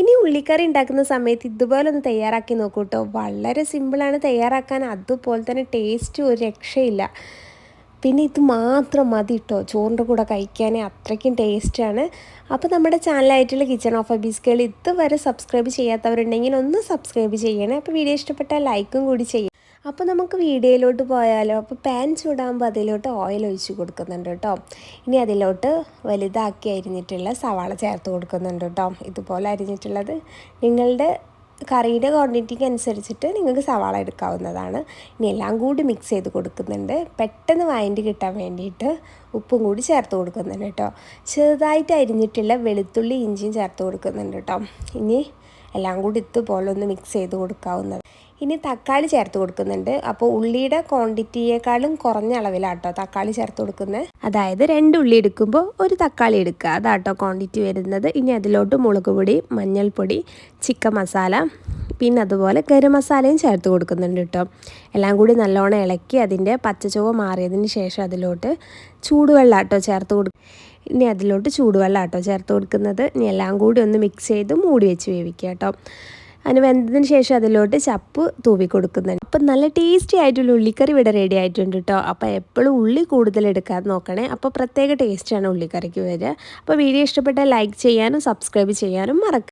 ഇനി ഉള്ളിക്കറി ഉണ്ടാക്കുന്ന സമയത്ത് ഇതുപോലെ ഒന്ന് തയ്യാറാക്കി നോക്കൂ കേട്ടോ വളരെ സിമ്പിളാണ് തയ്യാറാക്കാൻ. അതുപോലെ തന്നെ ടേസ്റ്റ് ഒരു രക്ഷയില്ല. പിന്നെ ഇത് മാത്രം മതി കേട്ടോ ചോറിന്റെ കൂടെ കഴിക്കാൻ അത്രയ്ക്കും ടേസ്റ്റാണ് അപ്പോൾ നമ്മുടെ ചാനലായിട്ടുള്ള കിച്ചൺ ഓഫ് അബീസ്കൾ ഇതുവരെ സബ്സ്ക്രൈബ് ചെയ്യാത്തവരുണ്ടെങ്കിൽ ഒന്ന് സബ്സ്ക്രൈബ് ചെയ്യണേ. അപ്പോൾ വീഡിയോ ഇഷ്ടപ്പെട്ടാൽ ലൈക്കും കൂടി ചെയ്യും. അപ്പോൾ നമുക്ക് വീഡിയോയിലോട്ട് പോയാലോ? അപ്പോൾ പാൻ ചൂടാകുമ്പോൾ അതിലോട്ട് ഓയിൽ ഒഴിച്ച് കൊടുക്കുന്നുണ്ട് കേട്ടോ ഇനി അതിലോട്ട് വലുതാക്കി അരിഞ്ഞിട്ടുള്ള സവാള ചേർത്ത് കൊടുക്കുന്നുണ്ട് കേട്ടോ ഇതുപോലെ അരിഞ്ഞിട്ടുള്ളത് നിങ്ങളുടെ കറിയുടെ ക്വാണ്ടിറ്റിക്ക് അനുസരിച്ചിട്ട് നിങ്ങൾക്ക് സവാള എടുക്കാവുന്നതാണ്. ഇനി എല്ലാം കൂടി മിക്സ് ചെയ്ത് കൊടുക്കുന്നുണ്ട്. പെട്ടെന്ന് വഴണ്ടി കിട്ടാൻ വേണ്ടിയിട്ട് ഉപ്പും കൂടി ചേർത്ത് കൊടുക്കുന്നുണ്ട് കേട്ടോ ചെറുതായിട്ട് അരിഞ്ഞിട്ടുള്ള വെളുത്തുള്ളി ഇഞ്ചിയും ചേർത്ത് കൊടുക്കുന്നുണ്ട് കേട്ടോ ഇനി എല്ലാം കൂടി ഇതുപോലെ ഒന്ന് മിക്സ് ചെയ്ത് കൊടുക്കാവുന്നത് ഇനി തക്കാളി ചേർത്ത് കൊടുക്കുന്നുണ്ട്. അപ്പോൾ ഉള്ളിയുടെ ക്വാണ്ടിറ്റിയേക്കാളും കുറഞ്ഞ അളവിലാട്ടോ തക്കാളി ചേർത്ത് കൊടുക്കുന്നത്. അതായത് രണ്ട് ഉള്ളി എടുക്കുമ്പോൾ ഒരു തക്കാളി എടുക്കുക. അതാട്ടോ ക്വാണ്ടിറ്റി വരുന്നത്. ഇനി അതിലോട്ട് മുളക് പൊടി മഞ്ഞൾപ്പൊടി ചിക്കൻ മസാല പിന്നെ അതുപോലെ ഗരം മസാലയും ചേർത്ത് കൊടുക്കുന്നുണ്ട് കേട്ടോ. എല്ലാം കൂടി നല്ലോണം ഇളക്കി അതിന്റെ പച്ചച്ചുവ മാറിയതിന് ശേഷം അതിലോട്ട് ചൂടുവെള്ളം കേട്ടോ ചേർത്ത് കൊടുക്കും ഇനി അതിലോട്ട് ചൂടുവെള്ളം കേട്ടോ ചേർത്ത് കൊടുക്കുന്നത്. ഇനി എല്ലാം കൂടി ഒന്ന് മിക്സ് ചെയ്ത് മൂടി വെച്ച് വേവിക്കുക കേട്ടോ. അതിന് വെന്തതിന് ശേഷം അതിലോട്ട് ചപ്പ് തൂവി കൊടുക്കുന്നുണ്ട്. അപ്പം നല്ല ടേസ്റ്റി ആയിട്ടുള്ള ഉള്ളിക്കറി ഇവിടെ റെഡി ആയിട്ടുണ്ട് കേട്ടോ അപ്പോൾ എപ്പോഴും ഉള്ളി കൂടുതൽ എടുക്കാൻ നോക്കണേ. അപ്പോൾ പ്രത്യേക ടേസ്റ്റാണ് ഉള്ളിക്കറിക്ക് വരിക. അപ്പോൾ വീഡിയോ ഇഷ്ടപ്പെട്ടാൽ ലൈക്ക് ചെയ്യാനും സബ്സ്ക്രൈബ് ചെയ്യാനും മറക്കുക